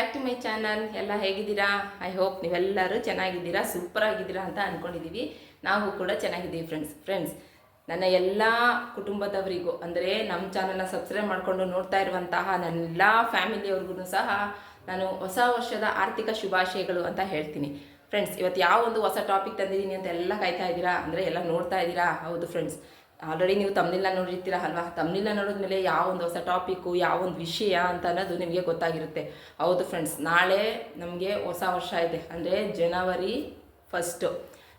Back to my channel ಎಲ್ಲ ಹೇಗಿದ್ದೀರಾ? I hope ನೀವೆಲ್ಲರೂ ಚೆನ್ನಾಗಿದ್ದೀರಾ ಸೂಪರ್ ಆಗಿದ್ದೀರಾ ಅಂತ ಅಂದ್ಕೊಂಡಿದ್ದೀವಿ ನಾವು ಕೂಡ ಚೆನ್ನಾಗಿದ್ದೀವಿ ಫ್ರೆಂಡ್ಸ್ ಫ್ರೆಂಡ್ಸ್ ನನ್ನ ಎಲ್ಲ ಕುಟುಂಬದವರಿಗೂ, ಅಂದರೆ ನಮ್ಮ ಚಾನಲ್ನ ಸಬ್ಸ್ಕ್ರೈಬ್ ಮಾಡಿಕೊಂಡು ನೋಡ್ತಾ ಇರುವಂತಹ ನನ್ನ ಎಲ್ಲ ಫ್ಯಾಮಿಲಿಯವ್ರಿಗೂ ಸಹ ನಾನು ಹೊಸ ವರ್ಷದ ಆರ್ಥಿಕ ಶುಭಾಶಯಗಳು ಅಂತ ಹೇಳ್ತೀನಿ. ಫ್ರೆಂಡ್ಸ್ ಇವತ್ತು ಯಾವ ಒಂದು ಹೊಸ ಟಾಪಿಕ್ ತಂದಿದ್ದೀನಿ ಅಂತ ಎಲ್ಲ ಕಾಯ್ತಾ ಇದ್ದೀರಾ? ಅಂದರೆ ಎಲ್ಲ ನೋಡ್ತಾ ಇದ್ದೀರಾ? ಹೌದು ಫ್ರೆಂಡ್ಸ್ ಆಲ್ರೆಡಿ ನೀವು ತಮ್ಮನಿಲ್ಲ ನೋಡಿರ್ತೀರ ಅಲ್ವಾ? ತಮ್ಮನಿಲ್ಲ ನೋಡಿದ್ಮೇಲೆ ಯಾವ ಒಂದು ಹೊಸ ಟಾಪಿಕ್ಕು ಯಾವ ಒಂದು ವಿಷಯ ಅಂತ ಅನ್ನೋದು ನಿಮಗೆ ಗೊತ್ತಾಗಿರುತ್ತೆ. ಹೌದು ಫ್ರೆಂಡ್ಸ್ ನಾಳೆ ನಮಗೆ ಹೊಸ ವರ್ಷ ಇದೆ. ಅಂದರೆ ಜನವರಿ first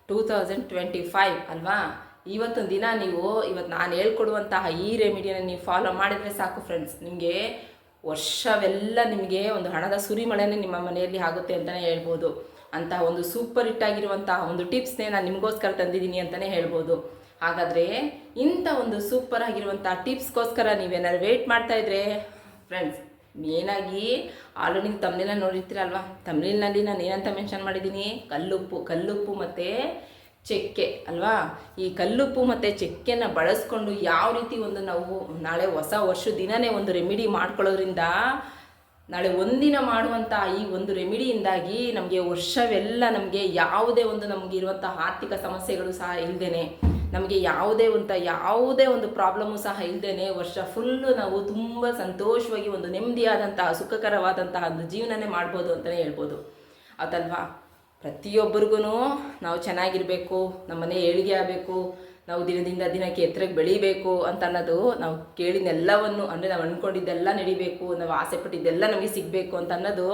two thousand twenty five ಅಲ್ವಾ? ಇವತ್ತೊಂದು ದಿನ ನೀವು ಇವತ್ತು ನಾನು ಹೇಳ್ಕೊಡುವಂತಹ ಈ ರೆಮಿಡಿಯನ್ನ ನೀವು ಫಾಲೋ ಮಾಡಿದರೆ ಸಾಕು ಫ್ರೆಂಡ್ಸ್ ನಿಮಗೆ ವರ್ಷವೆಲ್ಲ ನಿಮಗೆ ಒಂದು ಹಣದ ಸುರಿಮಳೆನೇ ನಿಮ್ಮ ಮನೆಯಲ್ಲಿ ಆಗುತ್ತೆ ಅಂತಲೇ ಹೇಳ್ಬೋದು. ಅಂತಹ ಒಂದು ಸೂಪರ್ ಹಿಟ್ಟಾಗಿರುವಂತಹ ಒಂದು ಟಿಪ್ಸ್ನೇ ನಾನು ನಿಮಗೋಸ್ಕರ ತಂದಿದ್ದೀನಿ ಅಂತಲೇ ಹೇಳ್ಬೋದು. ಹಾಗಾದರೆ ಇಂಥ ಒಂದು ಸೂಪರ್ ಆಗಿರುವಂಥ ಟಿಪ್ಸ್ಗೋಸ್ಕರ ನೀವೇನಾದ್ರು ವೇಟ್ ಮಾಡ್ತಾ ಇದ್ರೆ ಫ್ರೆಂಡ್ಸ್ ಮೇನಾಗಿ ಆಲ್ರೆಡಿ ನೀವು ತಮ್ಲಿನ ನೋಡಿರ್ತೀರಲ್ವಾ? ತಮಿಳಿನಲ್ಲಿ ನಾನು ಏನಂತ ಮೆನ್ಷನ್ ಮಾಡಿದ್ದೀನಿ? ಕಲ್ಲುಪ್ಪು ಕಲ್ಲುಪ್ಪು ಮತ್ತು ಚಕ್ಕೆ, ಅಲ್ವಾ? ಈ ಕಲ್ಲುಪ್ಪು ಮತ್ತು ಚಕ್ಕೆನ ಬಳಸ್ಕೊಂಡು ಯಾವ ರೀತಿ ಒಂದು ನಾವು ನಾಳೆ ಹೊಸ ವರ್ಷ ದಿನನೇ ಒಂದು ರೆಮಿಡಿ ಮಾಡ್ಕೊಳ್ಳೋದ್ರಿಂದ, ನಾಳೆ ಒಂದಿನ ಮಾಡುವಂಥ ಈ ಒಂದು ರೆಮಿಡಿಯಿಂದಾಗಿ ನಮಗೆ ವರ್ಷವೆಲ್ಲ ನಮಗೆ ಯಾವುದೇ ಒಂದು ನಮಗಿರುವಂಥ ಆರ್ಥಿಕ ಸಮಸ್ಯೆಗಳು ಸಹ ಇಲ್ಲದೇನೆ ನಮಗೆ ಯಾವುದೇ ಅಂತ ಯಾವುದೇ ಒಂದು ಪ್ರಾಬ್ಲಮ್ಮು ಸಹ ಇಲ್ಲದೇನೆ ವರ್ಷ ಫುಲ್ಲು ನಾವು ತುಂಬ ಸಂತೋಷವಾಗಿ ಒಂದು ನೆಮ್ಮದಿಯಾದಂತಹ, ಸುಖಕರವಾದಂತಹ ಒಂದು ಜೀವನನೇ ಮಾಡ್ಬೋದು ಅಂತಲೇ ಹೇಳ್ಬೋದು. ಅದಲ್ವಾ ಪ್ರತಿಯೊಬ್ಬರಿಗೂ ನಾವು ಚೆನ್ನಾಗಿರಬೇಕು, ನಮ್ಮನೆ ಏಳಿಗೆ ಆಗಬೇಕು ನಾವು ದಿನದಿಂದ ದಿನಕ್ಕೆ ಎತ್ತರಕ್ಕೆ ಬೆಳಿಬೇಕು ಅಂತ ಅನ್ನೋದು ನಾವು ಕೇಳಿದೆಲ್ಲವನ್ನು ಅಂದರೆ ನಾವು ಅಂದ್ಕೊಂಡಿದ್ದೆಲ್ಲ ನಡಿಬೇಕು, ನಾವು ಆಸೆ ಪಟ್ಟಿದ್ದೆಲ್ಲ ನಮಗೆ ಸಿಗಬೇಕು ಅಂತ ಅನ್ನೋದು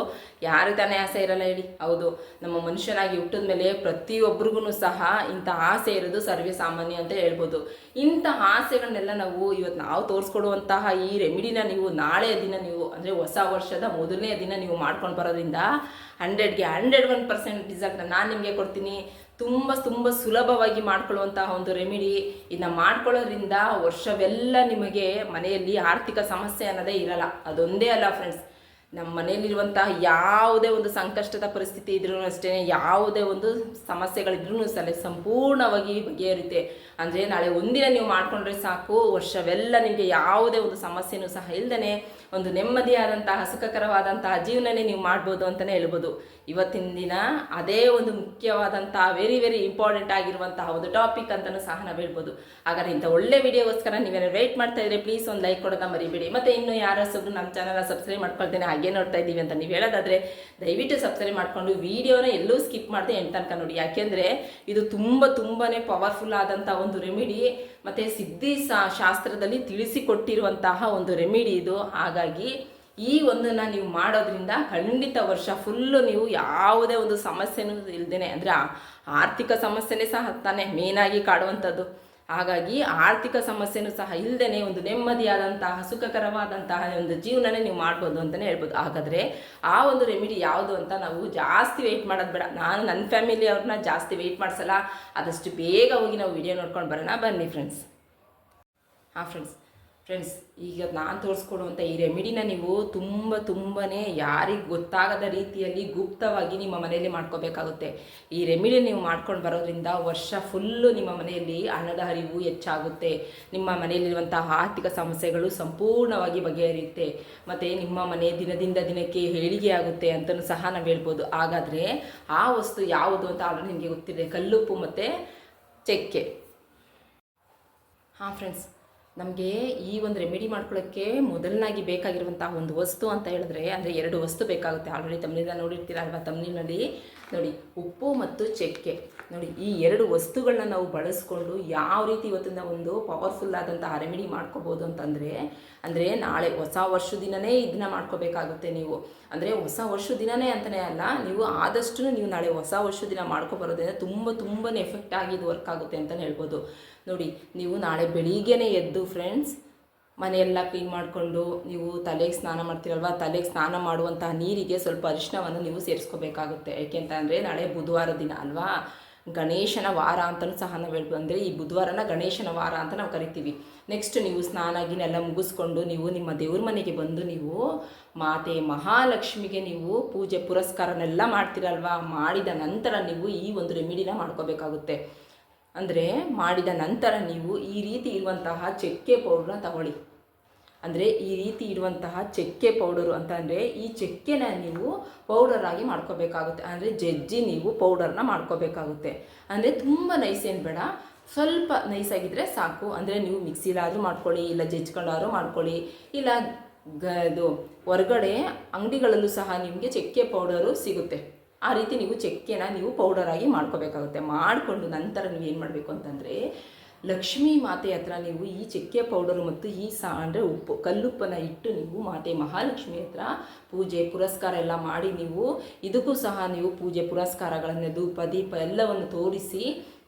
ಯಾರು ತಾನೇ ಆಸೆ ಇರಲ್ಲ ಹೇಳಿ. ಹೌದು, ನಮ್ಮ ಮನುಷ್ಯನಾಗಿ ಹುಟ್ಟಿದ ಮೇಲೆ ಪ್ರತಿಯೊಬ್ಬರಿಗೂ ಸಹ ಇಂಥ ಆಸೆ ಇರೋದು ಸರ್ವೇ ಸಾಮಾನ್ಯ ಅಂತ ಹೇಳ್ಬೋದು. ಇಂಥ ಆಸೆಗಳನ್ನೆಲ್ಲ ನಾವು ಇವತ್ತು ನಾವು ತೋರಿಸ್ಕೊಡುವಂತಹ ಈ ರೆಮಿಡಿನ ನೀವು ನಾಳೆಯ ದಿನ ನೀವು, ಅಂದರೆ ಹೊಸ ವರ್ಷದ ಮೊದಲನೇ ದಿನ ನೀವು ಮಾಡ್ಕೊಂಡು ಬರೋದ್ರಿಂದ ಹಂಡ್ರೆಡ್ಗೆ ಹಂಡ್ರೆಡ್ ಒನ್ ಪರ್ಸೆಂಟ್ ರಿಸಲ್ಟ್ನ ನಾನು ನಿಮಗೆ ಕೊಡ್ತೀನಿ. ತುಂಬ ತುಂಬ ಸುಲಭವಾಗಿ ಮಾಡ್ಕೊಳ್ಳುವಂತಹ ಒಂದು ರೆಮಿಡಿ ಇದನ್ನ ಮಾಡ್ಕೊಳ್ಳೋದ್ರಿಂದ ವರ್ಷವೆಲ್ಲ ನಿಮಗೆ ಮನೆಯಲ್ಲಿ ಆರ್ಥಿಕ ಸಮಸ್ಯೆ ಅನ್ನೋದೇ ಇರಲ್ಲ. ಅದೊಂದೇ ಅಲ್ಲ ಫ್ರೆಂಡ್ಸ್ ನಮ್ಮ ಮನೆಯಲ್ಲಿರುವಂತಹ ಯಾವುದೇ ಒಂದು ಸಂಕಷ್ಟದ ಪರಿಸ್ಥಿತಿ ಇದ್ರೂ ಅಷ್ಟೇ ಯಾವುದೇ ಒಂದು ಸಮಸ್ಯೆಗಳಿದ್ರೂ ಸಲ ಸಂಪೂರ್ಣವಾಗಿ ಬಗೆಹರಿಯುತ್ತೆ ಅಂದರೆ ನಾಳೆ ಒಂದಿನ ನೀವು ಮಾಡಿಕೊಂಡ್ರೆ ಸಾಕು, ವರ್ಷವೆಲ್ಲ ನಿಮಗೆ ಯಾವುದೇ ಒಂದು ಸಮಸ್ಯೆನೂ ಸಹ ಇಲ್ಲದೇ ಒಂದು ನೆಮ್ಮದಿಯಾದಂತಹ, ಸುಖಕರವಾದಂತಹ ಜೀವನನೇ ನೀವು ಮಾಡ್ಬೋದು ಅಂತಲೇ ಹೇಳ್ಬೋದು. ಇವತ್ತಿನ ದಿನ ಅದೇ ಒಂದು ಮುಖ್ಯವಾದಂತಹ ವೆರಿ ವೆರಿ ಇಂಪಾರ್ಟೆಂಟ್ ಆಗಿರುವಂತಹ ಒಂದು ಟಾಪಿಕ್ ಅಂತಲೂ ಸಹ ನಾವು ಹೇಳ್ಬೋದು. ಹಾಗಾದ್ರೆ ಇಂಥ ಒಳ್ಳೆ ವಿಡಿಯೋಗೋಸ್ಕರ ನೀವೇನು ವೇಟ್ ಮಾಡ್ತಾ ಇದ್ರೆ ಪ್ಲೀಸ್ ಒಂದು ಲೈಕ್ ಕೊಡೋದನ್ನ ಮರಿಬೇಡಿ. ಮತ್ತೆ ಇನ್ನು ಯಾರಾದ್ರೂ ನಮ್ಮ ಚಾನಲ್ನ ಸಬ್ಸ್ಕ್ರೈಬ್ ಮಾಡ್ಕೊಳ್ತೇನೆ, ಹಾಗೆ ನೋಡ್ತಾ ಇದ್ದೀವಿ ಅಂತ ನೀವು ಹೇಳೋದಾದರೆ ದಯವಿಟ್ಟು ಸಬ್ಸ್ಕ್ರೈಬ್ ಮಾಡಿಕೊಂಡು ವಿಡಿಯೋನ ಎಲ್ಲೂ ಸ್ಕಿಪ್ ಮಾಡದೆ ಎಂಟು ತನಕ ನೋಡಿ. ಯಾಕೆಂದರೆ ಇದು ತುಂಬ ತುಂಬಾ ಪವರ್ಫುಲ್ ಆದಂಥ ಒಂದು ರೆಮಿಡಿ ಮತ್ತು ಸಿದ್ಧಿ ಶಾಸ್ತ್ರದಲ್ಲಿ ತಿಳಿಸಿಕೊಟ್ಟಿರುವಂತಹ ಒಂದು ರೆಮಿಡಿ ಇದು. ಹಾಗಾಗಿ ಈ ಒಂದನ್ನು ನೀವು ಮಾಡೋದ್ರಿಂದ ಖಂಡಿತ ವರ್ಷ ಫುಲ್ಲು ನೀವು ಯಾವುದೇ ಒಂದು ಸಮಸ್ಯೆನೂ ಇಲ್ದೇನೆ. ಅಂದರೆ ಆರ್ಥಿಕ ಸಮಸ್ಯೆನೇ ಸಹ ತಾನೇ ಮೇನಾಗಿ ಕಾಡುವಂಥದ್ದು. ಹಾಗಾಗಿ ಆರ್ಥಿಕ ಸಮಸ್ಯೆನೂ ಸಹ ಇಲ್ಲದೇ ಒಂದು ನೆಮ್ಮದಿಯಾದಂತಹ, ಸುಖಕರವಾದಂತಹ ಒಂದು ಜೀವನನೇ ನೀವು ಮಾಡ್ಬೋದು ಅಂತಲೇ ಹೇಳ್ಬೋದು. ಹಾಗಾದರೆ ಆ ಒಂದು ರೆಮಿಡಿ ಯಾವುದು ಅಂತ ನಾವು ಜಾಸ್ತಿ ವೆಯ್ಟ್ ಮಾಡೋದು ಬೇಡ. ನಾನು ನನ್ನ ಫ್ಯಾಮಿಲಿ ಅವ್ರನ್ನ ಜಾಸ್ತಿ ವೆಯ್ಟ್ ಮಾಡಿಸಲ್ಲ. ಆದಷ್ಟು ಬೇಗ ಹೋಗಿ ನಾವು ವಿಡಿಯೋ ನೋಡ್ಕೊಂಡು ಬರೋಣ. ಬನ್ನಿ ಫ್ರೆಂಡ್ಸ್ ಹಾಂ ಫ್ರೆಂಡ್ಸ್ ಫ್ರೆಂಡ್ಸ್ ಈಗ ನಾನು ತೋರಿಸ್ಕೊಡುವಂಥ ಈ ರೆಮಿಡಿನ ನೀವು ತುಂಬ ತುಂಬಾ ಯಾರಿಗೆ ಗೊತ್ತಾಗದ ರೀತಿಯಲ್ಲಿ ಗುಪ್ತವಾಗಿ ನಿಮ್ಮ ಮನೆಯಲ್ಲಿ ಮಾಡ್ಕೋಬೇಕಾಗುತ್ತೆ. ಈ ರೆಮಿಡಿ ನೀವು ಮಾಡ್ಕೊಂಡು ಬರೋದ್ರಿಂದ ವರ್ಷ ಫುಲ್ಲು ನಿಮ್ಮ ಮನೆಯಲ್ಲಿ ಹಣದ ಹರಿವು ಹೆಚ್ಚಾಗುತ್ತೆ. ನಿಮ್ಮ ಮನೆಯಲ್ಲಿರುವಂತಹ ಆರ್ಥಿಕ ಸಮಸ್ಯೆಗಳು ಸಂಪೂರ್ಣವಾಗಿ ಬಗೆಹರಿಯುತ್ತೆ. ಮತ್ತು ನಿಮ್ಮ ಮನೆ ದಿನದಿಂದ ದಿನಕ್ಕೆ ಹೇಳಿಗೆ ಆಗುತ್ತೆ ಅಂತಲೂ ಸಹ ನಾವು ಹೇಳ್ಬೋದು. ಹಾಗಾದರೆ ಆ ವಸ್ತು ಯಾವುದು ಅಂತ ಆಲ್ರೆಡಿ ನಿಮಗೆ ಗೊತ್ತಿದೆ. ಕಲ್ಲುಪ್ಪು ಮತ್ತು ಚಕ್ಕೆ. ಹಾಂ ಫ್ರೆಂಡ್ಸ್ ನಮಗೆ ಈ ಒಂದು ರೆಮಿಡಿ ಮಾಡ್ಕೊಳ್ಳೋಕ್ಕೆ ಮೊದಲನಾಗಿ ಬೇಕಾಗಿರುವಂತಹ ಒಂದು ವಸ್ತು ಅಂತ ಹೇಳಿದ್ರೆ, ಅಂದರೆ ಎರಡು ವಸ್ತು ಬೇಕಾಗುತ್ತೆ. ಆಲ್ರೆಡಿ ತಮ್ಮಿಂದ ನೋಡಿರ್ತೀರ ಅಲ್ವಾ ತಮ್ಮಿನಲ್ಲಿ ನೋಡಿ, ಉಪ್ಪು ಮತ್ತು ಚಕ್ಕೆ. ನೋಡಿ, ಈ ಎರಡು ವಸ್ತುಗಳನ್ನ ನಾವು ಬಳಸ್ಕೊಂಡು ಯಾವ ರೀತಿ ಇವತ್ತಿನ ಒಂದು ಪವರ್ಫುಲ್ ಆದಂತಹ ರೆಮಿಡಿ ಮಾಡ್ಕೋಬೋದು ಅಂತಂದರೆ, ಅಂದರೆ ನಾಳೆ ಹೊಸ ವರ್ಷ ದಿನನೇ ಇದನ್ನ ಮಾಡ್ಕೋಬೇಕಾಗುತ್ತೆ ನೀವು. ಅಂದರೆ ಹೊಸ ವರ್ಷ ದಿನನೇ ಅಂತಲೇ ಅಲ್ಲ, ನೀವು ಆದಷ್ಟು ನೀವು ನಾಳೆ ಹೊಸ ವರ್ಷ ದಿನ ಮಾಡ್ಕೊಬರೋದ್ರಿಂದ ತುಂಬ ತುಂಬಾ ಎಫೆಕ್ಟ್ ಆಗಿ ಇದು ವರ್ಕ್ ಆಗುತ್ತೆ ಅಂತಲೇ ಹೇಳ್ಬೋದು. ನೋಡಿ, ನೀವು ನಾಳೆ ಬೆಳಿಗ್ಗೆನೇ ಎದ್ದು ಫ್ರೆಂಡ್ಸ್ ಮನೆಯೆಲ್ಲ ಕ್ಲೀನ್ ಮಾಡಿಕೊಂಡು ನೀವು ತಲೆಗೆ ಸ್ನಾನ ಮಾಡ್ತೀರಲ್ವ? ತಲೆಗೆ ಸ್ನಾನ ಮಾಡುವಂತಹ ನೀರಿಗೆ ಸ್ವಲ್ಪ ಅರಿಶಿನವನ್ನು ನೀವು ಸೇರಿಸ್ಕೋಬೇಕಾಗುತ್ತೆ. ಅಂದರೆ, ನಾಳೆ ಬುಧವಾರ ದಿನ ಅಲ್ವಾ? ಗಣೇಶನ ವಾರ ಅಂತಲೂ ಸಹ ನಾವು ಹೇಳ್ಬೋದು ಅಂದರೆ ಈ ಬುಧವಾರನ ಗಣೇಶನ ವಾರ ಅಂತ ನಾವು ಕರಿತೀವಿ. ನೆಕ್ಸ್ಟ್ ನೀವು ಸ್ನಾನ ಗಿನೆಲ್ಲ ಮುಗಿಸ್ಕೊಂಡು ನೀವು ನಿಮ್ಮ ದೇವ್ರ ಮನೆಗೆ ಬಂದು ನೀವು ಮಾತೆ ಮಹಾಲಕ್ಷ್ಮಿಗೆ ನೀವು ಪೂಜೆ ಪುರಸ್ಕಾರನೆಲ್ಲ ಮಾಡ್ತೀರಲ್ವಾ? ಮಾಡಿದ ನಂತರ ನೀವು ಈ ಒಂದು ರೆಮಿಡಿನ ಮಾಡ್ಕೋಬೇಕಾಗುತ್ತೆ. ಅಂದರೆ ಮಾಡಿದ ನಂತರ ನೀವು ಈ ರೀತಿ ಇರುವಂತಹ ಚಕ್ಕೆ ಪೌಡ್ರನ್ನ ತಗೊಳ್ಳಿ. ಅಂದರೆ ಈ ರೀತಿ ಇರುವಂತಹ ಚಕ್ಕೆ ಪೌಡರು ಅಂತ ಅಂದರೆ ಈ ಚಕ್ಕೆನ ನೀವು ಪೌಡರ್ ಆಗಿ ಮಾಡ್ಕೋಬೇಕಾಗುತ್ತೆ. ಅಂದರೆ ಜಜ್ಜಿ ನೀವು ಪೌಡರ್ನ ಮಾಡ್ಕೋಬೇಕಾಗುತ್ತೆ. ಅಂದರೆ ತುಂಬ ನೈಸ್ ಏನು ಬೇಡ. ಸ್ವಲ್ಪ ನೈಸ್ ಆಗಿದ್ದರೆ ಸಾಕು. ಅಂದರೆ ನೀವು ಮಿಕ್ಸಿಲಾದರೂ ಮಾಡ್ಕೊಳ್ಳಿ, ಇಲ್ಲ ಜಜ್ಕೊಂಡಾದ್ರೂ ಮಾಡ್ಕೊಳ್ಳಿ, ಇಲ್ಲ ಗ ಇದು ಹೊರಗಡೆ ಅಂಗಡಿಗಳಲ್ಲೂ ಸಹ ನಿಮಗೆ ಚಕ್ಕೆ ಪೌಡರು ಸಿಗುತ್ತೆ. ಆ ರೀತಿ ನೀವು ಚಕ್ಕೆನ ನೀವು ಪೌಡರ್ ಆಗಿ ಮಾಡ್ಕೋಬೇಕಾಗುತ್ತೆ. ಮಾಡಿಕೊಂಡು ನಂತರ ನೀವು ಏನು ಮಾಡಬೇಕು ಅಂತಂದರೆ, ಲಕ್ಷ್ಮೀ ಮಾತೆ ಹತ್ರ ನೀವು ಈ ಚಕ್ಕೆ ಪೌಡರು ಮತ್ತು ಈ ಸಾ, ಅಂದರೆ ಉಪ್ಪು ಕಲ್ಲುಪ್ಪನ ಇಟ್ಟು ನೀವು ಮಾತೆ ಮಹಾಲಕ್ಷ್ಮಿ ಹತ್ರ ಪೂಜೆ, ಪುರಸ್ಕಾರ ಎಲ್ಲ ಮಾಡಿ ನೀವು, ಇದಕ್ಕೂ ಸಹ ನೀವು ಪೂಜೆ, ಪುರಸ್ಕಾರಗಳನ್ನು, ಧೂಪ, ದೀಪ ಎಲ್ಲವನ್ನು ತೋರಿಸಿ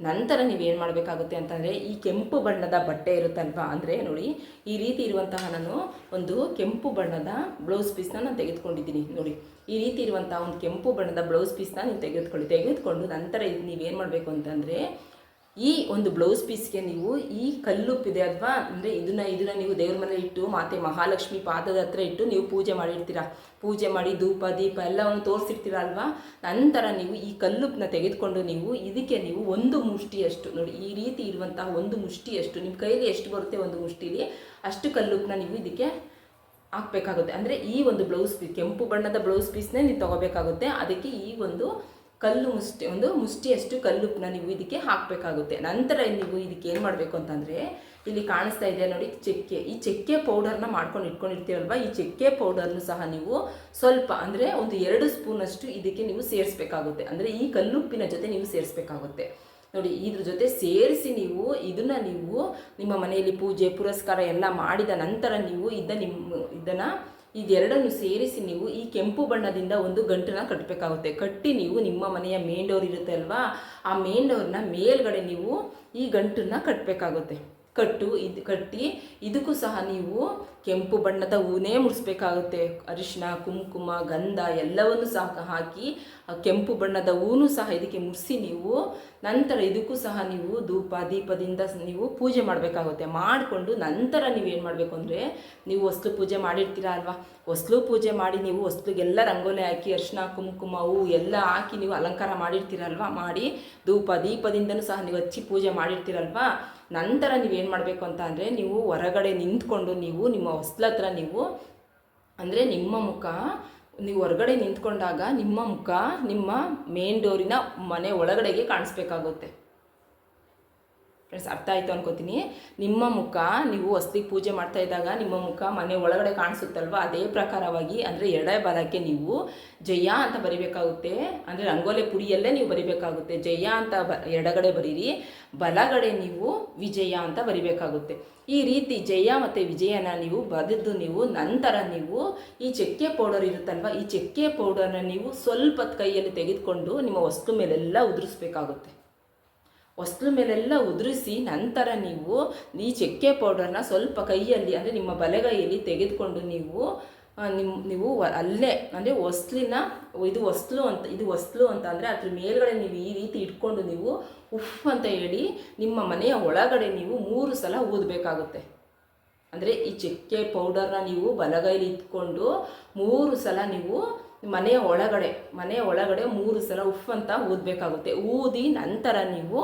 ನಂತರ ನೀವೇನು ಮಾಡಬೇಕಾಗುತ್ತೆ ಅಂತಂದರೆ ಈ ಕೆಂಪು ಬಣ್ಣದ ಬಟ್ಟೆ ಇರುತ್ತಲ್ವಾ? ಅಂದರೆ ನೋಡಿ, ಈ ರೀತಿ ಇರುವಂತಹ ನಾನು ಒಂದು ಕೆಂಪು ಬಣ್ಣದ ಬ್ಲೌಸ್ ಪೀಸ್ನ ನಾನು ತೆಗೆದುಕೊಂಡಿದ್ದೀನಿ. ನೋಡಿ, ಈ ರೀತಿ ಇರುವಂತಹ ಒಂದು ಕೆಂಪು ಬಣ್ಣದ ಬ್ಲೌಸ್ ಪೀಸ್ನ ನೀವು ತೆಗೆದುಕೊಳ್ಳಿ. ತೆಗೆದುಕೊಂಡು ನಂತರ ಇದು ನೀವೇನು ಮಾಡಬೇಕು ಅಂತಂದರೆ ಈ ಒಂದು ಬ್ಲೌಸ್ ಪೀಸ್ಗೆ ನೀವು ಈ ಕಲ್ಲುಪ್ಪಿದೆ ಅಥವಾ ಅಂದರೆ ಇದನ್ನ ಇದನ್ನ ನೀವು ದೇವ್ರ ಮನೆ ಇಟ್ಟು, ಮಾತೆ ಮಹಾಲಕ್ಷ್ಮಿ ಪಾದದ ಹತ್ರ ಇಟ್ಟು ನೀವು ಪೂಜೆ ಮಾಡಿರ್ತೀರ? ಪೂಜೆ ಮಾಡಿ ಧೂಪ, ದೀಪ ಎಲ್ಲವನ್ನು ತೋರಿಸಿರ್ತೀರ ಅಲ್ವಾ? ನಂತರ ನೀವು ಈ ಕಲ್ಲುಪ್ಪನ್ನ ತೆಗೆದುಕೊಂಡು ನೀವು ಇದಕ್ಕೆ ನೀವು ಒಂದು ಮುಷ್ಟಿಯಷ್ಟು, ನೋಡಿ ಈ ರೀತಿ ಇರುವಂತಹ ಒಂದು ಮುಷ್ಟಿಯಷ್ಟು ನಿಮ್ಮ ಕೈಲಿ ಎಷ್ಟು ಬರುತ್ತೆ ಒಂದು ಮುಷ್ಟಿಲಿ ಅಷ್ಟು ಕಲ್ಲುಪ್ಪನ್ನ ನೀವು ಇದಕ್ಕೆ ಹಾಕಬೇಕಾಗುತ್ತೆ. ಅಂದರೆ ಈ ಒಂದು ಬ್ಲೌಸ್ ಪೀಸ್ ಕೆಂಪು ಬಣ್ಣದ ಬ್ಲೌಸ್ ಪೀಸ್ನೇ ನೀವು ತಗೋಬೇಕಾಗುತ್ತೆ. ಅದಕ್ಕೆ ಈ ಒಂದು ಕಲ್ಲು ಮುಷ್ಟಿ, ಒಂದು ಮುಷ್ಟಿಯಷ್ಟು ಕಲ್ಲುಪ್ಪನ್ನ ನೀವು ಇದಕ್ಕೆ ಹಾಕಬೇಕಾಗುತ್ತೆ. ನಂತರ ನೀವು ಇದಕ್ಕೆ ಏನು ಮಾಡಬೇಕು ಅಂತಂದರೆ, ಇಲ್ಲಿ ಕಾಣಿಸ್ತಾ ಇದೆ ನೋಡಿ ಚಕ್ಕೆ. ಈ ಚಕ್ಕೆ ಪೌಡರ್ನ ಮಾಡ್ಕೊಂಡು ಇಟ್ಕೊಂಡಿರ್ತೀವಲ್ವ ಈ ಚಕ್ಕೆ ಪೌಡರ್ನು ಸಹ ನೀವು ಸ್ವಲ್ಪ ಅಂದರೆ ಒಂದು ಎರಡು ಸ್ಪೂನಷ್ಟು ಇದಕ್ಕೆ ನೀವು ಸೇರಿಸ್ಬೇಕಾಗುತ್ತೆ. ಅಂದರೆ ಈ ಕಲ್ಲುಪ್ಪಿನ ಜೊತೆ ನೀವು ಸೇರಿಸ್ಬೇಕಾಗುತ್ತೆ. ನೋಡಿ, ಇದ್ರ ಜೊತೆ ಸೇರಿಸಿ ನೀವು ಇದನ್ನು ನೀವು ನಿಮ್ಮ ಮನೆಯಲ್ಲಿ ಪೂಜೆ, ಪುರಸ್ಕಾರ ಎಲ್ಲ ಮಾಡಿದ ನಂತರ ನೀವು ಇದನ್ನ ನಿಮ್ಮ, ಇದನ್ನು ಇದೆರಡನ್ನು ಸೇರಿಸಿ ನೀವು ಈ ಕೆಂಪು ಬಣ್ಣದಿಂದ ಒಂದು ಗಂಟನ್ನ ಕಟ್ಟಬೇಕಾಗುತ್ತೆ ಕಟ್ಟಿ ನೀವು ನಿಮ್ಮ ಮನೆಯ ಮೇನ್ ಡೋರ್ ಇರುತ್ತೆ ಅಲ್ವಾ? ಆ ಮೇನ್ ಡೋರ್ನ ಮೇಲ್ಗಡೆ ನೀವು ಈ ಗಂಟನ್ನ ಕಟ್ಟಬೇಕಾಗುತ್ತೆ ಕಟ್ಟು, ಇದು ಕಟ್ಟಿ, ಇದಕ್ಕೂ ಸಹ ನೀವು ಕೆಂಪು ಬಣ್ಣದ ಹೂನೇ ಮುಡಿಸ್ಬೇಕಾಗುತ್ತೆ. ಅರಿಶಿನ ಕುಂಕುಮ, ಗಂಧ ಎಲ್ಲವನ್ನು ಸಹ ಹಾಕಿ ಕೆಂಪು ಬಣ್ಣದ ಹೂನು ಸಹ ಇದಕ್ಕೆ ಮುಡಿಸಿ ನೀವು ನಂತರ ಇದಕ್ಕೂ ಸಹ ನೀವು ಧೂಪ, ದೀಪದಿಂದ ನೀವು ಪೂಜೆ ಮಾಡಬೇಕಾಗುತ್ತೆ. ಮಾಡಿಕೊಂಡು ನಂತರ ನೀವೇನು ಮಾಡಬೇಕು ಅಂದರೆ ನೀವು ಹೊಸ್ಲು ಪೂಜೆ ಮಾಡಿರ್ತೀರ ಅಲ್ವಾ? ಹೊಸ್ಲು ಪೂಜೆ ಮಾಡಿ ನೀವು ಹೊಸ್ಲಿಗೆಲ್ಲ ರಂಗೋಲಿ ಹಾಕಿ ಅರಿಶಿನ ಕುಂಕುಮ, ಹೂ ಎಲ್ಲ ಹಾಕಿ ನೀವು ಅಲಂಕಾರ ಮಾಡಿರ್ತೀರಲ್ವಾ ಮಾಡಿ ಧೂಪ, ದೀಪದಿಂದನೂ ಸಹ ನೀವು ಹಚ್ಚಿ ಪೂಜೆ ಮಾಡಿರ್ತೀರಲ್ವಾ ನಂತರ ನೀವೇನು ಮಾಡಬೇಕು ಅಂತ ಅಂದರೆ ನೀವು ಹೊರಗಡೆ ನಿಂತ್ಕೊಂಡು ನೀವು ನಿಮ್ಮ ಹೊಸ್ಲ ಹತ್ರ ನೀವು, ಅಂದರೆ ನಿಮ್ಮ ಮುಖ, ನೀವು ಹೊರಗಡೆ ನಿಂತ್ಕೊಂಡಾಗ ನಿಮ್ಮ ಮುಖ ನಿಮ್ಮ ಮೇನ್ ಡೋರಿನ ಮನೆ ಒಳಗಡೆಗೆ ಕಾಣಿಸ್ಬೇಕಾಗುತ್ತೆ. ಫ್ರೆಂಡ್ಸ್ ಅರ್ಥ ಆಯಿತು ಅನ್ಕೋತೀನಿ. ನಿಮ್ಮ ಮುಖ, ನೀವು ಹೊಸ್ತಿಗೆ ಪೂಜೆ ಮಾಡ್ತಾ ಇದ್ದಾಗ ನಿಮ್ಮ ಮುಖ ಮನೆ ಒಳಗಡೆ ಕಾಣಿಸುತ್ತಲ್ವ? ಅದೇ ಪ್ರಕಾರವಾಗಿ ಅಂದರೆ ಎಡ ಬಲಕ್ಕೆ ನೀವು ಜಯ ಅಂತ ಬರಿಬೇಕಾಗುತ್ತೆ. ಅಂದರೆ ರಂಗೋಲಿ ಪುಡಿಯಲ್ಲೇ ನೀವು ಬರಿಬೇಕಾಗುತ್ತೆ. ಜಯ ಅಂತ ಬ, ಎಡಗಡೆ ಬರೀರಿ, ಬಲಗಡೆ ನೀವು ವಿಜಯ ಅಂತ ಬರಿಬೇಕಾಗುತ್ತೆ. ಈ ರೀತಿ ಜಯ ಮತ್ತು ವಿಜಯನ ನೀವು ಬರೆದು ನೀವು ನಂತರ ನೀವು ಈ ಚಕ್ಕೆ ಪೌಡರ್ ಇರುತ್ತಲ್ವ? ಈ ಚಕ್ಕೆ ಪೌಡರ್ನ ನೀವು ಸ್ವಲ್ಪ ಕೈಯಲ್ಲಿ ತೆಗೆದುಕೊಂಡು ನಿಮ್ಮ ವಸ್ತು ಮೇಲೆಲ್ಲ ಉದುರಿಸ್ಬೇಕಾಗುತ್ತೆ. ಹೊಸ್ಲು ಮೇಲೆಲ್ಲ ಉದುರಿಸಿ ನಂತರ ನೀವು ಈ ಚಕ್ಕೆ ಪೌಡರ್ನ ಸ್ವಲ್ಪ ಕೈಯಲ್ಲಿ, ಅಂದರೆ ನಿಮ್ಮ ಬಲೆಗೈಯಲ್ಲಿ ತೆಗೆದುಕೊಂಡು ನೀವು ನಿಮ್ಮ ನೀವು ಅಲ್ಲೇ, ಅಂದರೆ ಹೊಸ್ಲಿನ ಇದು ಹೊಸ್ಲು ಅಂತ, ಇದು ಹೊಸ್ಲು ಅಂತ ಅಂದರೆ ಅದ್ರ ಮೇಲ್ಗಡೆ ನೀವು ಈ ರೀತಿ ಇಟ್ಕೊಂಡು ನೀವು ಉಫ್ ಅಂತ ಹೇಳಿ ನಿಮ್ಮ ಮನೆಯ ಒಳಗಡೆ ನೀವು ಮೂರು ಸಲ ಊದಬೇಕಾಗುತ್ತೆ. ಅಂದರೆ ಈ ಚಕ್ಕೆ ಪೌಡರ್ನ ನೀವು ಬಲಗೈಲಿ ಇಟ್ಕೊಂಡು ಮೂರು ಸಲ ನೀವು ಮನೆಯ ಒಳಗಡೆ ಮನೆಯ ಒಳಗಡೆ ಮೂರು ಸಲ ಉಫ್ ಅಂತ ಊದಬೇಕಾಗುತ್ತೆ. ಊದಿ ನಂತರ ನೀವು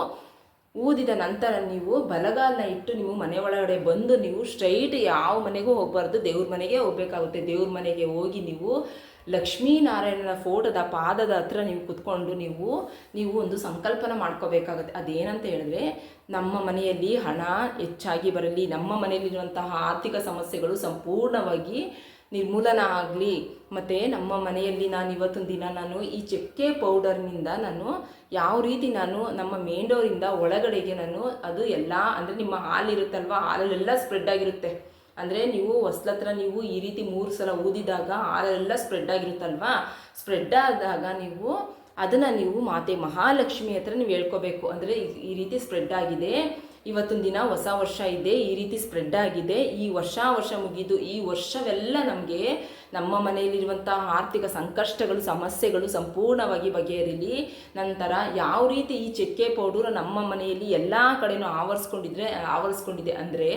ಊದಿದ ನಂತರ ನೀವು ಬಲಗಾಲನ್ನ ಇಟ್ಟು ನೀವು ಮನೆ ಒಳಗಡೆ ಬಂದು ನೀವು ಸ್ಟ್ರೈಟ್ ಯಾವ ಮನೆಗೂ ಹೋಗಬಾರ್ದು, ದೇವ್ರ ಮನೆಗೆ ಹೋಗಬೇಕಾಗುತ್ತೆ. ದೇವ್ರ ಮನೆಗೆ ಹೋಗಿ ನೀವು ಲಕ್ಷ್ಮೀನಾರಾಯಣನ ಫೋಟೋದ ಪಾದದ ಹತ್ರ ನೀವು ಕುತ್ಕೊಂಡು ನೀವು ನೀವು ಒಂದು ಸಂಕಲ್ಪನ ಮಾಡ್ಕೋಬೇಕಾಗುತ್ತೆ. ಅದೇನಂತ ಹೇಳಿದ್ರೆ, ನಮ್ಮ ಮನೆಯಲ್ಲಿ ಹಣ ಹೆಚ್ಚಾಗಿ ಬರಲಿ, ನಮ್ಮ ಮನೆಯಲ್ಲಿರುವಂತಹ ಆರ್ಥಿಕ ಸಮಸ್ಯೆಗಳು ಸಂಪೂರ್ಣವಾಗಿ ನಿರ್ಮೂಲನ ಆಗಲಿ. ಮತ್ತು ನಮ್ಮ ಮನೆಯಲ್ಲಿ ನಾನು ಇವತ್ತೊಂದು ದಿನ ನಾನು ಈ ಚಕ್ಕೆ ಪೌಡರ್ನಿಂದ ನಾನು ಯಾವ ರೀತಿ ನಾನು ನಮ್ಮ ಮೇಂಡೋರಿಂದ ಒಳಗಡೆಗೆ ನಾನು ಅದು ಎಲ್ಲ ಅಂದರೆ ನಿಮ್ಮ ಹಾಲಿರುತ್ತಲ್ವ ಹಾಲಲ್ಲೆಲ್ಲ ಸ್ಪ್ರೆಡ್ ಆಗಿರುತ್ತೆ. ಅಂದರೆ ನೀವು ಹೊಸ್ಲತ್ರ ನೀವು ಈ ರೀತಿ ಮೂರು ಸಲ ಊದಿದಾಗ ಹಾಲೆಲ್ಲ ಸ್ಪ್ರೆಡ್ ಆಗಿರುತ್ತಲ್ವಾ? ಸ್ಪ್ರೆಡ್ ಆದಾಗ ನೀವು ಅದನ್ನು ನೀವು ಮಾತೆ ಮಹಾಲಕ್ಷ್ಮಿ ಹತ್ರ ನೀವು ಹೇಳ್ಕೋಬೇಕು. ಅಂದರೆ ಈ ರೀತಿ ಸ್ಪ್ರೆಡ್ ಆಗಿದೆ. ಇವತ್ತೊಂದು ದಿನ ಹೊಸ ವರ್ಷ ಇದೆ, ಈ ರೀತಿ ಸ್ಪ್ರೆಡ್ ಆಗಿದೆ. ಈ ವರ್ಷ ವರ್ಷ ಮುಗಿದು ಈ ವರ್ಷವೆಲ್ಲ ನಮಗೆ ನಮ್ಮ ಮನೆಯಲ್ಲಿರುವಂತಹ ಆರ್ಥಿಕ ಸಂಕಷ್ಟಗಳು, ಸಮಸ್ಯೆಗಳು ಸಂಪೂರ್ಣವಾಗಿ ಬಗೆಹರಿಲಿ. ನಂತರ ಯಾವ ರೀತಿ ಈ ಚಕ್ಕೆ ಪೌಡರ್ ನಮ್ಮ ಮನೆಯಲ್ಲಿ ಎಲ್ಲ ಕಡೆನೂ ಆವರಿಸ್ಕೊಂಡಿದ್ರೆ, ಆವರಿಸ್ಕೊಂಡಿದೆ ಅಂದರೆ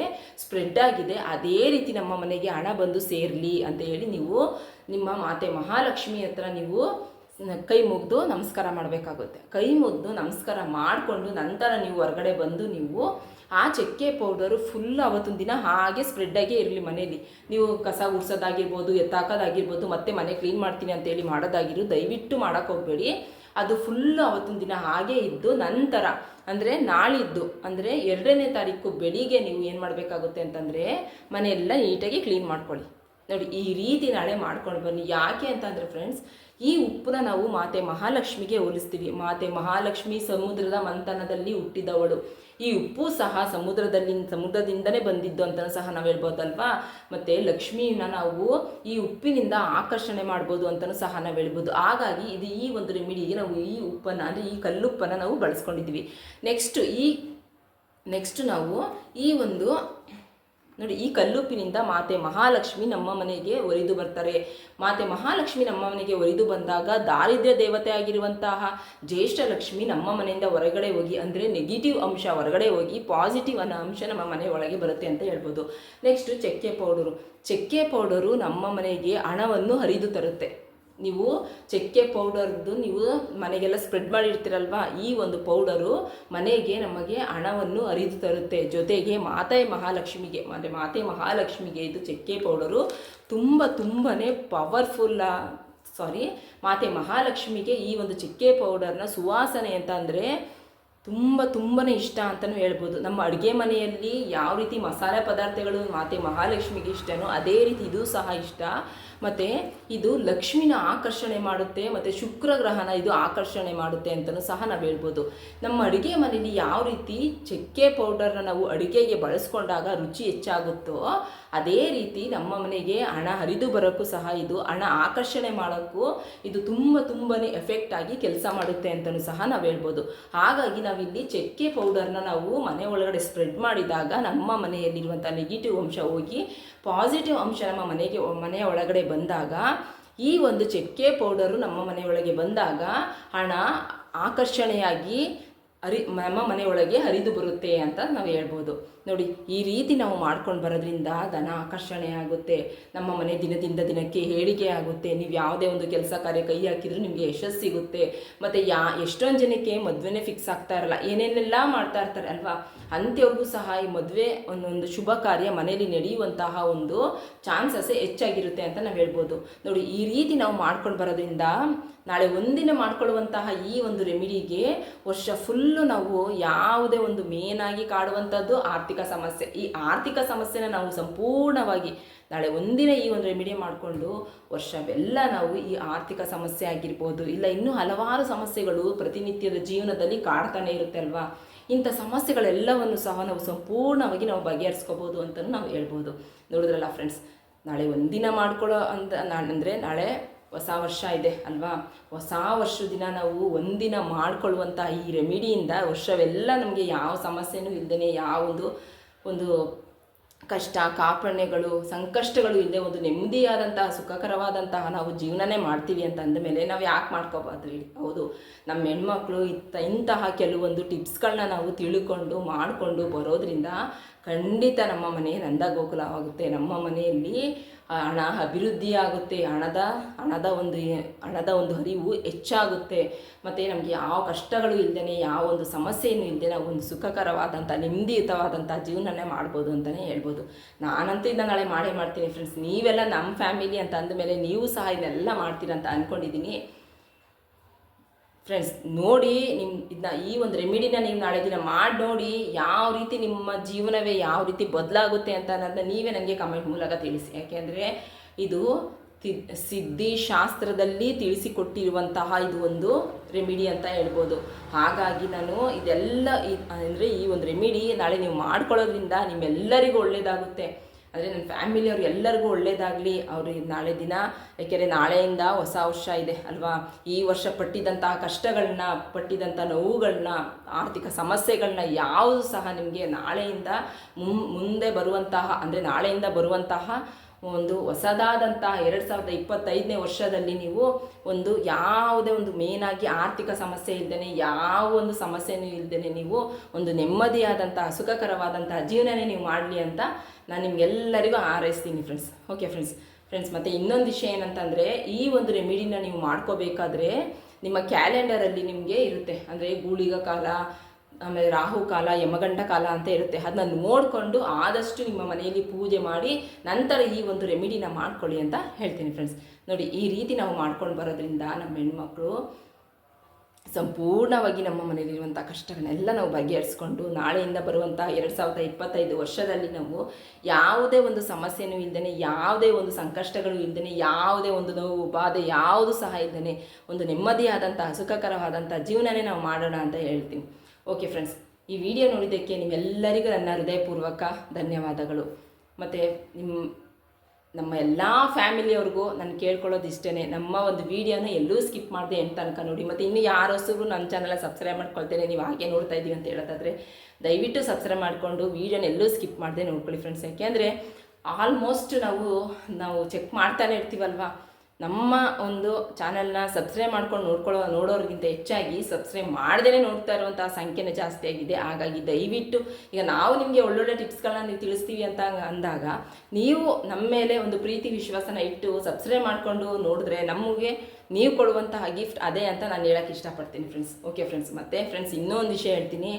ಸ್ಪ್ರೆಡ್ ಆಗಿದೆ. ಅದೇ ರೀತಿ ನಮ್ಮ ಮನೆಗೆ ಹಣ ಬಂದು ಸೇರಲಿ ಅಂತ ಹೇಳಿ ನೀವು ನಿಮ್ಮ ಮಾತೆ ಮಹಾಲಕ್ಷ್ಮಿ ಹತ್ರ ನೀವು ಕೈ ಮುಗಿದು ನಮಸ್ಕಾರ ಮಾಡಬೇಕಾಗುತ್ತೆ. ಕೈ ಮುಗಿದು ನಮಸ್ಕಾರ ಮಾಡಿಕೊಂಡು ನಂತರ ನೀವು ಹೊರಗಡೆ ಬಂದು ನೀವು ಆ ಚಕ್ಕೆ ಪೌಡರು ಫುಲ್ ಅವತ್ತಿನ ದಿನ ಹಾಗೆ ಸ್ಪ್ರೆಡ್ಡಾಗೇ ಇರಲಿ ಮನೇಲಿ. ನೀವು ಕಸ ಗುಡ್ಸೋದಾಗಿರ್ಬೋದು, ಎತ್ತಾಕೋದಾಗಿರ್ಬೋದು, ಮತ್ತೆ ಮನೆ ಕ್ಲೀನ್ ಮಾಡ್ತೀನಿ ಅಂತೇಳಿ ಮಾಡೋದಾಗಿರು ದಯವಿಟ್ಟು ಮಾಡೋಕ್ಕೆ ಹೋಗಬೇಡಿ. ಅದು ಫುಲ್ಲು ಅವತ್ತಿನ ದಿನ ಹಾಗೆ ಇದ್ದು ನಂತರ ಅಂದರೆ ನಾಳಿದ್ದು ಅಂದರೆ ಎರಡನೇ ತಾರೀಕು ಬೆಳಿಗ್ಗೆ ನೀವು ಏನು ಮಾಡಬೇಕಾಗುತ್ತೆ ಅಂತಂದರೆ ಮನೆಯೆಲ್ಲ ನೀಟಾಗಿ ಕ್ಲೀನ್ ಮಾಡ್ಕೊಳ್ಳಿ. ನೋಡಿ ಈ ರೀತಿ ನಾಳೆ ಮಾಡ್ಕೊಂಡು ಬನ್ನಿ. ಯಾಕೆ ಅಂತಂದರೆ ಫ್ರೆಂಡ್ಸ್ ಈ ಉಪ್ಪನ್ನ ನಾವು ಮಾತೆ ಮಹಾಲಕ್ಷ್ಮಿಗೆ ಹೋಲಿಸ್ತೀವಿ. ಮಾತೆ ಮಹಾಲಕ್ಷ್ಮಿ ಸಮುದ್ರದ ಮಂಥನದಲ್ಲಿ ಹುಟ್ಟಿದವಳು. ಈ ಉಪ್ಪು ಸಹ ಸಮುದ್ರದಲ್ಲಿ ಸಮುದ್ರದಿಂದನೇ ಬಂದಿದ್ದು ಅಂತ ಸಹ ನಾವು ಹೇಳ್ಬೋದಲ್ವಾ? ಮತ್ತು ಲಕ್ಷ್ಮಿಯನ್ನ ನಾವು ಈ ಉಪ್ಪಿನಿಂದ ಆಕರ್ಷಣೆ ಮಾಡ್ಬೋದು ಅಂತಲೂ ಸಹ ನಾವು ಹೇಳ್ಬೋದು. ಹಾಗಾಗಿ ಇದು ಈ ಒಂದು ರೆಮಿಡಿಗೆ ನಾವು ಈ ಉಪ್ಪನ್ನು, ಅಂದರೆ ಈ ಕಲ್ಲುಪ್ಪನ್ನು ನಾವು ಬಳಸ್ಕೊಂಡಿದ್ದೀವಿ. ನೆಕ್ಸ್ಟ್ ಈ ನೆಕ್ಸ್ಟ್ ನಾವು ಈ ಒಂದು ನೋಡಿ, ಈ ಕಲ್ಲುಪ್ಪಿನಿಂದ ಮಾತೆ ಮಹಾಲಕ್ಷ್ಮಿ ನಮ್ಮ ಮನೆಗೆ ಒರಿದು ಬರ್ತಾರೆ. ಮಾತೆ ಮಹಾಲಕ್ಷ್ಮಿ ನಮ್ಮ ಮನೆಗೆ ಒರಿದು ಬಂದಾಗ ದಾರಿದ್ರ್ಯ ದೇವತೆ ಆಗಿರುವಂತಹ ಜ್ಯೇಷ್ಠ ಲಕ್ಷ್ಮಿ ನಮ್ಮ ಮನೆಯಿಂದ ಹೊರಗಡೆ ಹೋಗಿ, ಅಂದರೆ ನೆಗೆಟಿವ್ ಅಂಶ ಹೊರಗಡೆ ಹೋಗಿ ಪಾಸಿಟಿವ್ ಅನ್ನೋ ಅಂಶ ನಮ್ಮ ಮನೆ ಒಳಗೆ ಬರುತ್ತೆ ಅಂತ ಹೇಳ್ಬೋದು. ನೆಕ್ಸ್ಟ್ ಚಕ್ಕೆ ಪೌಡರು. ಚಕ್ಕೆ ಪೌಡರು ನಮ್ಮ ಮನೆಗೆ ಹಣವನ್ನು ಹರಿದು ತರುತ್ತೆ. ನೀವು ಚಕ್ಕೆ ಪೌಡರ್ದು ನೀವು ಮನೆಗೆಲ್ಲ ಸ್ಪ್ರೆಡ್ ಮಾಡಿರ್ತೀರಲ್ವಾ? ಈ ಒಂದು ಪೌಡರು ಮನೆಗೆ ನಮಗೆ ಹಣವನ್ನು ಅರಿದು ತರುತ್ತೆ. ಜೊತೆಗೆ ಮಾತೆ ಮಹಾಲಕ್ಷ್ಮಿಗೆ, ಅಂದರೆ ಮಾತೆ ಮಹಾಲಕ್ಷ್ಮಿಗೆ ಇದು ಚಕ್ಕೆ ಪೌಡರು ತುಂಬ ತುಂಬಾ ಪವರ್ಫುಲ್ಲ ಸಾರಿ ಮಾತೆ ಮಹಾಲಕ್ಷ್ಮಿಗೆ ಈ ಒಂದು ಚಕ್ಕೆ ಪೌಡರ್ನ ಸುವಾಸನೆ ಅಂತ ಅಂದರೆ ತುಂಬ ತುಂಬಾ ಇಷ್ಟ ಅಂತಲೂ ಹೇಳ್ಬೋದು. ನಮ್ಮ ಅಡುಗೆ ಮನೆಯಲ್ಲಿ ಯಾವ ರೀತಿ ಮಸಾಲೆ ಪದಾರ್ಥಗಳು ಮಾತೆ ಮಹಾಲಕ್ಷ್ಮಿಗೆ ಇಷ್ಟನೋ ಅದೇ ರೀತಿ ಇದು ಸಹ ಇಷ್ಟ. ಮತ್ತು ಇದು ಲಕ್ಷ್ಮಿನ ಆಕರ್ಷಣೆ ಮಾಡುತ್ತೆ, ಮತ್ತು ಶುಕ್ರ ಗ್ರಹನ ಇದು ಆಕರ್ಷಣೆ ಮಾಡುತ್ತೆ ಅಂತಲೂ ಸಹ ನಾವು ಹೇಳ್ಬೋದು. ನಮ್ಮ ಅಡುಗೆ ಮನೆಯಲ್ಲಿ ಯಾವ ರೀತಿ ಚಕ್ಕೆ ಪೌಡರ್ನ ನಾವು ಅಡುಗೆಗೆ ಬಳಸ್ಕೊಂಡಾಗ ರುಚಿ ಹೆಚ್ಚಾಗುತ್ತೋ, ಅದೇ ರೀತಿ ನಮ್ಮ ಮನೆಗೆ ಹಣ ಹರಿದು ಬರೋಕ್ಕೂ ಸಹ ಇದು ಹಣ ಆಕರ್ಷಣೆ ಮಾಡೋಕ್ಕೂ ಇದು ತುಂಬ ತುಂಬಾ ಎಫೆಕ್ಟ್ ಆಗಿ ಕೆಲಸ ಮಾಡುತ್ತೆ ಅಂತಲೂ ಸಹ ನಾವು ಹೇಳ್ಬೋದು. ಹಾಗಾಗಿ ನಾವಿಲ್ಲಿ ಚಕ್ಕೆ ಪೌಡರ್ನ ನಾವು ಮನೆ ಒಳಗಡೆ ಸ್ಪ್ರೆಡ್ ಮಾಡಿದಾಗ ನಮ್ಮ ಮನೆಯಲ್ಲಿರುವಂಥ ನೆಗೆಟಿವ್ ಅಂಶ ಹೋಗಿ ಪಾಸಿಟಿವ್ ಅಂಶ ನಮ್ಮ ಮನೆಗೆ, ಮನೆಯ ಒಳಗಡೆ ಬಂದಾಗ, ಈ ಒಂದು ಚಕ್ಕೆ ಪೌಡರು ನಮ್ಮ ಮನೆಯೊಳಗೆ ಬಂದಾಗ ಹಣ ಆಕರ್ಷಣೆಯಾಗಿ ಹರಿ, ನಮ್ಮ ಮನೆಯೊಳಗೆ ಹರಿದು ಬರುತ್ತೆ ಅಂತ ನಾವು ಹೇಳ್ಬೋದು. ನೋಡಿ, ಈ ರೀತಿ ನಾವು ಮಾಡ್ಕೊಂಡು ಬರೋದ್ರಿಂದ ಧನ ಆಕರ್ಷಣೆ ಆಗುತ್ತೆ. ನಮ್ಮ ಮನೆ ದಿನದಿಂದ ದಿನಕ್ಕೆ ಹೇಳಿಕೆ ಆಗುತ್ತೆ. ನೀವು ಯಾವುದೇ ಒಂದು ಕೆಲಸ ಕಾರ್ಯ ಕೈ ಹಾಕಿದ್ರೂ ನಿಮಗೆ ಯಶಸ್ಸು ಸಿಗುತ್ತೆ. ಮತ್ತು ಯಾ, ಎಷ್ಟೊಂದು ಜನಕ್ಕೆ ಮದುವೆನೇ ಫಿಕ್ಸ್ ಆಗ್ತಾ ಇರಲ್ಲ. ಏನೇನೆಲ್ಲ ಮಾಡ್ತಾ ಇರ್ತಾರೆ ಅಲ್ವಾ? ಅಂಥವ್ರಿಗೂ ಸಹ ಈ ಮದುವೆ ಒಂದೊಂದು ಶುಭ ಕಾರ್ಯ ಮನೆಯಲ್ಲಿ ನಡೆಯುವಂತಹ ಒಂದು ಚಾನ್ಸಸ್ ಹೆಚ್ಚಾಗಿರುತ್ತೆ ಅಂತ ನಾವು ಹೇಳ್ಬೋದು. ನೋಡಿ, ಈ ರೀತಿ ನಾವು ಮಾಡ್ಕೊಂಡು ಬರೋದ್ರಿಂದ ನಾಳೆ ಒಂದಿನ ಮಾಡ್ಕೊಳ್ಳುವಂತಹ ಈ ಒಂದು ರೆಮಿಡಿಗೆ ವರ್ಷ ಫುಲ್ಲು ನಾವು ಯಾವುದೇ ಒಂದು ಮೇನಾಗಿ ಕಾಡುವಂಥದ್ದು ಆರ್ಥಿಕ ಸಮಸ್ಯೆ. ಈ ಆರ್ಥಿಕ ಸಮಸ್ಯೆನ ನಾವು ಸಂಪೂರ್ಣವಾಗಿ ನಾಳೆ ಒಂದಿನ ಈ ಒಂದು ರೆಮಿಡಿ ಮಾಡಿಕೊಂಡು ವರ್ಷವೆಲ್ಲ ನಾವು ಈ ಆರ್ಥಿಕ ಸಮಸ್ಯೆ ಆಗಿರ್ಬೋದು. ಇಲ್ಲ, ಇನ್ನೂ ಹಲವಾರು ಸಮಸ್ಯೆಗಳು ಪ್ರತಿನಿತ್ಯದ ಜೀವನದಲ್ಲಿ ಕಾಡ್ತಾನೆ ಇರುತ್ತೆ ಅಲ್ವಾ? ಇಂಥ ಸಮಸ್ಯೆಗಳೆಲ್ಲವನ್ನು ಸಹ ನಾವು ಸಂಪೂರ್ಣವಾಗಿ ನಾವು ಬಗೆಹರಿಸ್ಕೋಬೋದು ಅಂತಲೂ ನಾವು ಹೇಳ್ಬೋದು. ನೋಡಿದ್ರಲ್ಲ ಫ್ರೆಂಡ್ಸ್ ನಾಳೆ ಒಂದಿನ ಮಾಡ್ಕೊಳ್ಳೋ ಅಂತ ಅಂದರೆ ನಾಳೆ ಹೊಸ ವರ್ಷ ಇದೆ ಅಲ್ವಾ? ಹೊಸ ವರ್ಷದ ದಿನ ನಾವು ಒಂದಿನ ಮಾಡ್ಕೊಳ್ಳುವಂಥ ಈ ರೆಮಿಡಿಯಿಂದ ವರ್ಷವೆಲ್ಲ ನಮಗೆ ಯಾವ ಸಮಸ್ಯೆನೂ ಇಲ್ಲದೇ ಯಾವ ಒಂದು ಒಂದು ಕಷ್ಟ, ಕಾಪಣ್ಯಗಳು, ಸಂಕಷ್ಟಗಳು ಇಲ್ಲದೆ ಒಂದು ನೆಮ್ಮದಿಯಾದಂತಹ, ಸುಖಕರವಾದಂತಹ ನಾವು ಜೀವನನೇ ಮಾಡ್ತೀವಿ ಅಂತ ಅಂದಮೇಲೆ ನಾವು ಯಾಕೆ ಮಾಡ್ಕೋಬಾರ್ದು ಹೇಳಿ? ಹೌದು, ನಮ್ಮ ಹೆಣ್ಮಕ್ಳು ಇತ್ತ ಇಂತಹ ಕೆಲವೊಂದು ಟಿಪ್ಸ್ಗಳನ್ನ ನಾವು ತಿಳ್ಕೊಂಡು, ಮಾಡಿಕೊಂಡು ಬರೋದ್ರಿಂದ ಖಂಡಿತ ನಮ್ಮ ಮನೆ ನಂದ ಗೋಕುಲವಾಗುತ್ತೆ ನಮ್ಮ ಮನೆಯಲ್ಲಿ ಹಣ ಅಭಿವೃದ್ಧಿ ಆಗುತ್ತೆ. ಹಣದ ಹಣದ ಒಂದು ಹಣದ ಒಂದು ಹರಿವು ಹೆಚ್ಚಾಗುತ್ತೆ. ಮತ್ತು ನಮಗೆ ಯಾವ ಕಷ್ಟಗಳು ಇಲ್ಲದೇ ಯಾವ ಒಂದು ಸಮಸ್ಯೆಯನ್ನು ಇಲ್ಲದೆ ನಾವು ಒಂದು ಸುಖಕರವಾದಂಥ ನೆಮ್ಮದಿಯುತವಾದಂಥ ಜೀವನನೇ ಮಾಡ್ಬೋದು ಅಂತಲೇ ಹೇಳ್ಬೋದು. ನಾನಂತೂ ಇದನ್ನ ನಾಳೆ ಮಾಡೇ ಮಾಡ್ತೀನಿ ಫ್ರೆಂಡ್ಸ್ ನೀವೆಲ್ಲ ನಮ್ಮ ಫ್ಯಾಮಿಲಿ ಅಂತ ಅಂದಮೇಲೆ ನೀವು ಸಹ ಇದನ್ನೆಲ್ಲ ಮಾಡ್ತೀರಂತ ಅಂದ್ಕೊಂಡಿದ್ದೀನಿ ಫ್ರೆಂಡ್ಸ್ ನೋಡಿ ನಿಮ್ಮ ಇದನ್ನ ಈ ಒಂದು ರೆಮಿಡಿನ ನೀವು ನಾಳೆ ದಿನ ಮಾಡಿ ನೋಡಿ ಯಾವ ರೀತಿ ನಿಮ್ಮ ಜೀವನವೇ ಯಾವ ರೀತಿ ಬದಲಾಗುತ್ತೆ ಅಂತ ಅನ್ನೋದನ್ನ ನೀವೇ ನನಗೆ ಕಮೆಂಟ್ ಮೂಲಕ ತಿಳಿಸಿ. ಯಾಕೆಂದರೆ ಇದು ಸಿದ್ಧಿ ಶಾಸ್ತ್ರದಲ್ಲಿ ತಿಳಿಸಿಕೊಟ್ಟಿರುವಂತಹ ಇದು ಒಂದು ರೆಮಿಡಿ ಅಂತ ಹೇಳ್ಬೋದು. ಹಾಗಾಗಿ ನಾನು ಇದೆಲ್ಲ ಅಂದರೆ ಈ ಒಂದು ರೆಮಿಡಿ ನಾಳೆ ನೀವು ಮಾಡ್ಕೊಳ್ಳೋದ್ರಿಂದ ನಿಮ್ಮೆಲ್ಲರಿಗೂ ಒಳ್ಳೆಯದಾಗುತ್ತೆ ಅಂದರೆ ನನ್ನ ಫ್ಯಾಮಿಲಿಯವ್ರು ಎಲ್ಲರಿಗೂ ಒಳ್ಳೇದಾಗಲಿ. ಅವರು ನಾಳೆ ದಿನ, ಯಾಕೆಂದರೆ ನಾಳೆಯಿಂದ ಹೊಸ ವರ್ಷ ಇದೆ ಅಲ್ವಾ? ಈ ವರ್ಷ ಪಟ್ಟಿದಂತಹ ಕಷ್ಟಗಳನ್ನ ಪಟ್ಟಿದಂಥ ನೋವುಗಳನ್ನ, ಆರ್ಥಿಕ ಸಮಸ್ಯೆಗಳನ್ನ ಯಾವುದು ಸಹ ನಿಮಗೆ ನಾಳೆಯಿಂದ ಮುಂದೆ ಬರುವಂತಹ, ಅಂದರೆ ನಾಳೆಯಿಂದ ಬರುವಂತಹ ಒಂದು ಹೊಸದಾದಂತಹ ಎರಡು ಸಾವಿರದ ಇಪ್ಪತ್ತೈದನೇ ವರ್ಷದಲ್ಲಿ ನೀವು ಒಂದು ಯಾವುದೇ ಒಂದು ಮೇನಾಗಿ ಆರ್ಥಿಕ ಸಮಸ್ಯೆ ಇಲ್ಲದೇ ಯಾವ ಒಂದು ಸಮಸ್ಯೆನೂ ಇಲ್ಲದೇ ನೀವು ಒಂದು ನೆಮ್ಮದಿಯಾದಂತಹ, ಸುಖಕರವಾದಂತಹ ಜೀವನನೇ ನೀವು ಮಾಡಲಿ ಅಂತ ನಾನು ನಿಮ್ಗೆಲ್ಲರಿಗೂ ಹಾರೈಸ್ತೀನಿ ಫ್ರೆಂಡ್ಸ್ ಓಕೆ ಫ್ರೆಂಡ್ಸ್ ಫ್ರೆಂಡ್ಸ್ ಮತ್ತು ಇನ್ನೊಂದು ವಿಷಯ ಏನಂತಂದರೆ, ಈ ಒಂದು ರೆಮಿಡಿನ ನೀವು ಮಾಡ್ಕೋಬೇಕಾದ್ರೆ ನಿಮ್ಮ ಕ್ಯಾಲೆಂಡರಲ್ಲಿ ನಿಮಗೆ ಇರುತ್ತೆ. ಅಂದರೆ ಗೂಳಿಗ ಕಾಲ ಆಮೇಲೆ ರಾಹು ಕಾಲ, ಯಮಗಂಡ ಕಾಲ ಅಂತ ಇರುತ್ತೆ. ಅದನ್ನ ನೋಡಿಕೊಂಡು ಆದಷ್ಟು ನಿಮ್ಮ ಮನೆಯಲ್ಲಿ ಪೂಜೆ ಮಾಡಿ ನಂತರ ಈ ಒಂದು ರೆಮಿಡಿನ ಮಾಡ್ಕೊಳ್ಳಿ ಅಂತ ಹೇಳ್ತೀನಿ ಫ್ರೆಂಡ್ಸ್ ನೋಡಿ, ಈ ರೀತಿ ನಾವು ಮಾಡ್ಕೊಂಡು ಬರೋದ್ರಿಂದ ನಮ್ಮ ಹೆಣ್ಮಕ್ಳು ಸಂಪೂರ್ಣವಾಗಿ ನಮ್ಮ ಮನೆಯಲ್ಲಿರುವಂಥ ಕಷ್ಟಗಳನ್ನೆಲ್ಲ ನಾವು ಬಗೆಹರಿಸ್ಕೊಂಡು ನಾಳೆಯಿಂದ ಬರುವಂಥ ಎರಡು ಸಾವಿರದ ಇಪ್ಪತ್ತೈದು ವರ್ಷದಲ್ಲಿ ನಾವು ಯಾವುದೇ ಒಂದು ಸಮಸ್ಯೆನೂ ಇಲ್ಲದೇ ಯಾವುದೇ ಒಂದು ಸಂಕಷ್ಟಗಳು ಇಲ್ಲದೇ ಯಾವುದೇ ಒಂದು ನೋವು, ಬಾಧೆ, ಯಾವುದು ಸಹ ಇಲ್ಲದೇ ಒಂದು ನೆಮ್ಮದಿಯಾದಂಥ ಸುಖಕರವಾದಂಥ ಜೀವನನೇ ನಾವು ಮಾಡೋಣ ಅಂತ ಹೇಳ್ತೀನಿ. ಓಕೆ ಫ್ರೆಂಡ್ಸ್ ಈ ವಿಡಿಯೋ ನೋಡಿದ್ದಕ್ಕೆ ನಿಮ್ಮೆಲ್ಲರಿಗೂ ನನ್ನ ಹೃದಯಪೂರ್ವಕ ಧನ್ಯವಾದಗಳು. ಮತ್ತು ನಿಮ್ಮ ನಮ್ಮ ಎಲ್ಲ ಫ್ಯಾಮಿಲಿಯವ್ರಿಗೂ ನಾನು ಕೇಳ್ಕೊಳ್ಳೋದು ಇಷ್ಟೇ ನಮ್ಮ ಒಂದು ವೀಡಿಯೋನ ಎಲ್ಲೂ ಸ್ಕಿಪ್ ಮಾಡಿದೆ ಎಂಟು ತನಕ ನೋಡಿ. ಮತ್ತು ಇನ್ನು ಯಾರು ನನ್ನ ಚಾನಲ್ ಸಬ್ಸ್ಕ್ರೈಬ್ ಮಾಡ್ಕೊಳ್ತೇನೆ, ನೀವು ಹಾಗೆ ನೋಡ್ತಾ ಇದ್ದೀವಿ ಅಂತ ಹೇಳೋದಾದರೆ, ದಯವಿಟ್ಟು ಸಬ್ಸ್ಕ್ರೈಬ್ ಮಾಡಿಕೊಂಡು ವೀಡಿಯೋನ ಎಲ್ಲೂ ಸ್ಕಿಪ್ ಮಾಡಿದೆ ನೋಡ್ಕೊಳ್ಳಿ ಫ್ರೆಂಡ್ಸ್ ಯಾಕೆಂದರೆ ಆಲ್ಮೋಸ್ಟ್ ನಾವು ನಾವು ಚೆಕ್ ಮಾಡ್ತಾನೆ ಇರ್ತೀವಲ್ವಾ? ನಮ್ಮ ಒಂದು ಚಾನೆಲ್ನ ಸಬ್ಸ್ಕ್ರೈಬ್ ಮಾಡ್ಕೊಂಡು ನೋಡ್ಕೊಳ್ಳೋ, ನೋಡೋರಿಗಿಂತ ಹೆಚ್ಚಾಗಿ ಸಬ್ಸ್ಕ್ರೈಬ್ ಮಾಡ್ದೇ ನೋಡ್ತಾ ಇರುವಂಥ ಸಂಖ್ಯೆನೇ ಜಾಸ್ತಿ ಆಗಿದೆ. ಹಾಗಾಗಿ ದಯವಿಟ್ಟು ಈಗ ನಾವು ನಿಮಗೆ ಒಳ್ಳೊಳ್ಳೆ ಟಿಪ್ಸ್ಗಳನ್ನ ನೀವು ತಿಳಿಸ್ತೀವಿ ಅಂತ ಅಂದಾಗ ನೀವು ನಮ್ಮ ಮೇಲೆ ಒಂದು ಪ್ರೀತಿ ವಿಶ್ವಾಸನ ಇಟ್ಟು ಸಬ್ಸ್ಕ್ರೈಬ್ ಮಾಡಿಕೊಂಡು ನೋಡಿದ್ರೆ ನಮಗೆ ನೀವು ಕೊಡುವಂತಹ ಗಿಫ್ಟ್ ಅದೇ ಅಂತ ನಾನು ಹೇಳಕ್ಕೆ ಇಷ್ಟಪಡ್ತೀನಿ ಫ್ರೆಂಡ್ಸ್ ಓಕೆ ಫ್ರೆಂಡ್ಸ್ ಮತ್ತೆ ಫ್ರೆಂಡ್ಸ್ ಇನ್ನೊಂದು ವಿಷಯ ಹೇಳ್ತೀನಿ.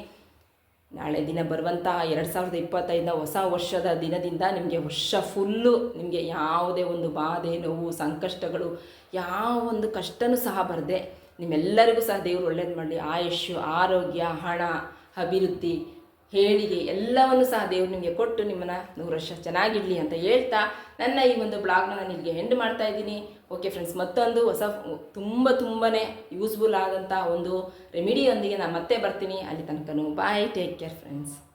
ನಾಳೆ ದಿನ ಬರುವಂತಹ ಎರಡು ಸಾವಿರದ ಇಪ್ಪತ್ತೈದನ ಹೊಸ ವರ್ಷದ ದಿನದಿಂದ ನಿಮಗೆ ವರ್ಷ ಫುಲ್ಲು ನಿಮಗೆ ಯಾವುದೇ ಒಂದು ಬಾಧೆ, ನೋವು, ಸಂಕಷ್ಟಗಳು, ಯಾವ ಒಂದು ಕಷ್ಟನೂ ಸಹ ಬರದೆ. ನಿಮ್ಮೆಲ್ಲರಿಗೂ ಸಹ ದೇವರು ಒಳ್ಳೇದು ಮಾಡಲಿ. ಆಯುಷ್ಯು, ಆರೋಗ್ಯ, ಹಣ, ಅಭಿವೃದ್ಧಿ, ಹೇಳಿಗೆ ಎಲ್ಲವನ್ನು ಸಹ ದೇವರು ನಿಮಗೆ ಕೊಟ್ಟು ನಿಮ್ಮನ್ನು ನೂರು ವರ್ಷ ಚೆನ್ನಾಗಿಡಲಿ ಅಂತ ಹೇಳ್ತಾ ನನ್ನ ಈ ಒಂದು ಬ್ಲಾಗ್ನ ನಾನು ಇಲ್ಲಿಗೆ ಎಂಡ್ ಮಾಡ್ತಾ ಇದ್ದೀನಿ. ಓಕೆ ಫ್ರೆಂಡ್ಸ್ ಮತ್ತೊಂದು ಹೊಸ ತುಂಬ ತುಂಬಾ ಯೂಸ್ಫುಲ್ ಆದಂಥ ಒಂದು ರೆಮಿಡಿಯೊಂದಿಗೆ ನಾನು ಮತ್ತೆ ಬರ್ತೀನಿ. ಅಲ್ಲಿ ತನಕನೂ ಬಾಯ್ ಟೇಕ್ ಕೇರ್ ಫ್ರೆಂಡ್ಸ್